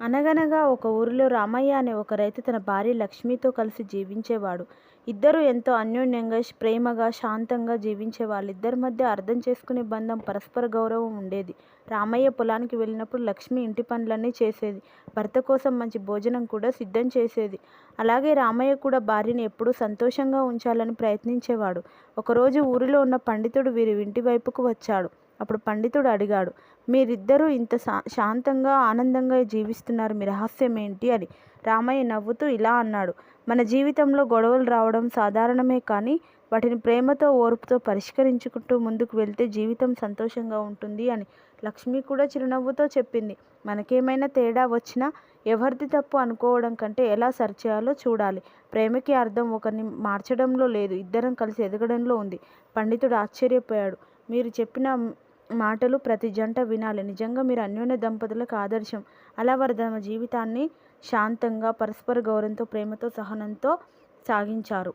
అనగనగా ఒక ఊరిలో రామయ్య అనే ఒక రైతు తన భార్య లక్ష్మితో కలిసి జీవించేవాడు. ఇద్దరూ ఎంతో అన్యోన్యంగా, ప్రేమగా, శాంతంగా జీవించేవాళ్ళు. ఇద్దరి మధ్య అర్థం చేసుకునే బంధం, పరస్పర గౌరవం ఉండేది. రామయ్య పొలానికి వెళ్ళినప్పుడు లక్ష్మి ఇంటి పనులన్నీ చేసేది. భర్త కోసం మంచి భోజనం కూడా సిద్ధం చేసేది. అలాగే రామయ్య కూడా భార్యని ఎప్పుడూ సంతోషంగా ఉంచాలని ప్రయత్నించేవాడు. ఒకరోజు ఊరిలో ఉన్న పండితుడు వీరి ఇంటి వైపుకు వచ్చాడు. అప్పుడు పండితుడు అడిగాడు మీరిద్దరూ ఇంత శాంతంగా, ఆనందంగా జీవిస్తున్నారు మీ రహస్యం ఏంటి అని. రామయ్య నవ్వుతూ ఇలా అన్నాడు. మన జీవితంలో గొడవలు రావడం సాధారణమే కానీ వాటిని ప్రేమతో, ఓర్పుతో పరిష్కరించుకుంటూ ముందుకు వెళ్తే జీవితం సంతోషంగా ఉంటుంది అని. లక్ష్మి కూడా చిరునవ్వుతో చెప్పింది. మనకేమైనా తేడా వచ్చినా ఎవరిది తప్పు అనుకోవడం కంటే ఎలా సరిచేయాలో చూడాలి. ప్రేమకి అర్థం ఒకరిని మార్చడంలో లేదు, ఇద్దరం కలిసి ఎదగడంలో ఉంది. పండితుడు ఆశ్చర్యపోయాడు. మీరు చెప్పిన మాటలు ప్రతి జంట వినాలి. నిజంగా మీరు అన్యోన్య దంపతులకు ఆదర్శం. అలా వారు తమ జీవితాన్ని శాంతంగా, పరస్పర గౌరవంతో, ప్రేమతో, సహనంతో సాగించారు.